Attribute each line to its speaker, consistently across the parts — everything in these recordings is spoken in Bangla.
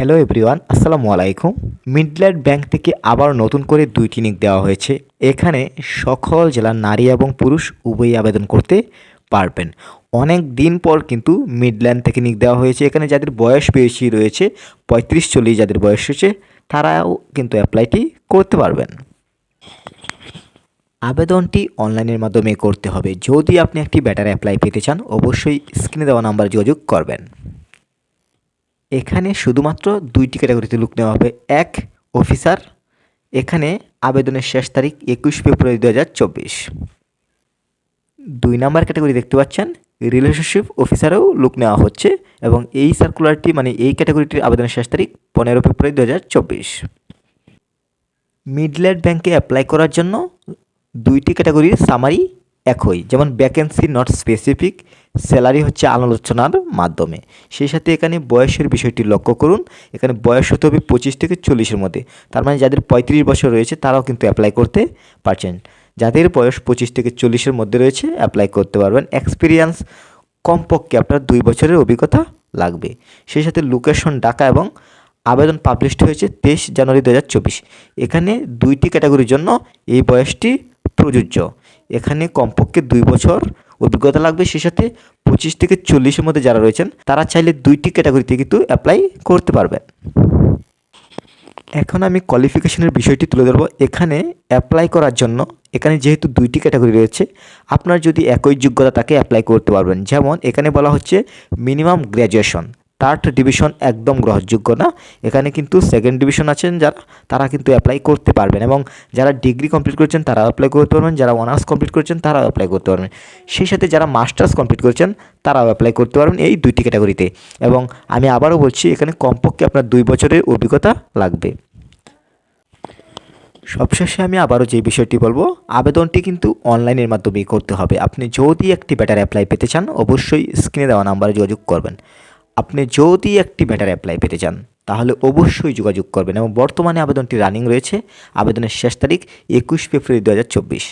Speaker 1: হ্যালো এভরিওয়ান, আসসালামু আলাইকুম। মিডল্যান্ড ব্যাংক থেকে আবার নতুন করে দুইটি নিক দেওয়া হয়েছে। এখানে সকল জেলার নারী এবং পুরুষ উভয়ই আবেদন করতে পারবেন। অনেক দিন পর কিন্তু মিডল্যান্ড থেকে নিক দেওয়া হয়েছে। এখানে যাদের বয়স বেশি রয়েছে, পঁয়ত্রিশ চল্লিশ যাদের বয়স রয়েছে, তারাও কিন্তু অ্যাপ্লাইটি করতে পারবেন। আবেদনটি অনলাইনের মাধ্যমে করতে হবে। যদি আপনি একটি ব্যাটার অ্যাপ্লাই পেতে চান, অবশ্যই স্ক্রিনে দেওয়া নাম্বার যোগাযোগ করবেন। এখানে শুধুমাত্র দুইটি ক্যাটাগরিতে লুক নেওয়া হবে। এক অফিসার এখানে আবেদনের শেষ তারিখ একুশ ফেব্রুয়ারি দু হাজার চব্বিশ। দুই নাম্বার ক্যাটাগরি দেখতে পাচ্ছেন রিলেশনশিপ অফিসারেও লুক নেওয়া হচ্ছে এবং এই সার্কুলারটি মানে এই ক্যাটাগরিটির আবেদনের শেষ তারিখ পনেরো ফেব্রুয়ারি দু হাজার চব্বিশ। মিডল্যান্ড ব্যাংকে অ্যাপ্লাই করার জন্য দুইটি ক্যাটাগরির সামারি একই, যেমন ভ্যাকেন্সি নট স্পেসিফিক স্যালারি হচ্ছে আলোচনার মাধ্যমে। সেই সাথে এখানে বয়সের বিষয়টি লক্ষ্য করুন। এখানে বয়স হতে হবে পঁচিশ থেকে চল্লিশের মধ্যে। তার মানে যাদের পঁয়ত্রিশ বছর রয়েছে, তারাও কিন্তু অ্যাপ্লাই করতে পারছেন। যাদের বয়স পঁচিশ থেকে চল্লিশের মধ্যে রয়েছে অ্যাপ্লাই করতে পারবেন। এক্সপিরিয়েন্স কমপক্ষে আপনার দুই বছরের অভিজ্ঞতা লাগবে। সেই সাথে লোকেশন ঢাকা এবং আবেদন পাবলিশড হয়েছে তেইশ জানুয়ারি দু হাজার চব্বিশ। এখানে দুইটি ক্যাটাগরির জন্য এই বয়সটি প্রযোজ্য। এখানে কমপক্ষে দুই বছর অভিজ্ঞতা লাগবে। সেই সাথে পঁচিশ থেকে চল্লিশের মধ্যে যারা রয়েছেন, তারা চাইলে দুইটি ক্যাটাগরিতে কিন্তু অ্যাপ্লাই করতে পারবেন এখন আমি কোয়ালিফিকেশনের বিষয়টি তুলে ধরবো। এখানে অ্যাপ্লাই করার জন্য এখানে যেহেতু দুইটি ক্যাটাগরি রয়েছে, আপনার যদি একই যোগ্যতা তাকে অ্যাপ্লাই করতে পারবেন। যেমন এখানে বলা হচ্ছে মিনিমাম গ্র্যাজুয়েশন থার্ড ডিভিশন একদম গ্রহণযোগ্য না। এখানে কিন্তু সেকেন্ড ডিভিশন আছেন যারা, তারা কিন্তু অ্যাপ্লাই করতে পারবেন এবং যারা ডিগ্রি কমপ্লিট করেছেন তারা অ্যাপ্লাই করতে পারবেন, যারা অনার্স কমপ্লিট করেছেন তারাও অ্যাপ্লাই করতে পারবেন। সেই সাথে যারা মাস্টার্স কমপ্লিট করেছেন তারাও অ্যাপ্লাই করতে পারবেন এই দুইটি ক্যাটাগরিতে এবং আমি আবারও বলছি, এখানে কমপক্ষে আপনার দুই বছরের অভিজ্ঞতা লাগবে। সবশেষে আমি আবারও যে বিষয়টি বলব, আবেদনটি কিন্তু অনলাইনের মাধ্যমেই করতে হবে। আপনি যদি একটি ব্যাটার অ্যাপ্লাই পেতে চান, অবশ্যই স্ক্রিনে দেওয়া নাম্বারে যোগাযোগ করবেন। আপনি যদি একটি ব্যাটার অ্যাপ্লাই পেতে চান, তাহলে অবশ্যই যোগাযোগ করবেন এবং বর্তমানে আবেদনটি রানিং রয়েছে। আবেদনের শেষ তারিখ একুশ ফেব্রুয়ারি দু হাজার চব্বিশ।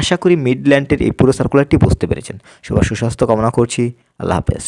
Speaker 1: আশা করি মিডল্যান্ডের এই পুরো সার্কুলারটি বুঝতে পেরেছেন। সবার সুস্বাস্থ্য কামনা করছি। আল্লাহ হাফেজ।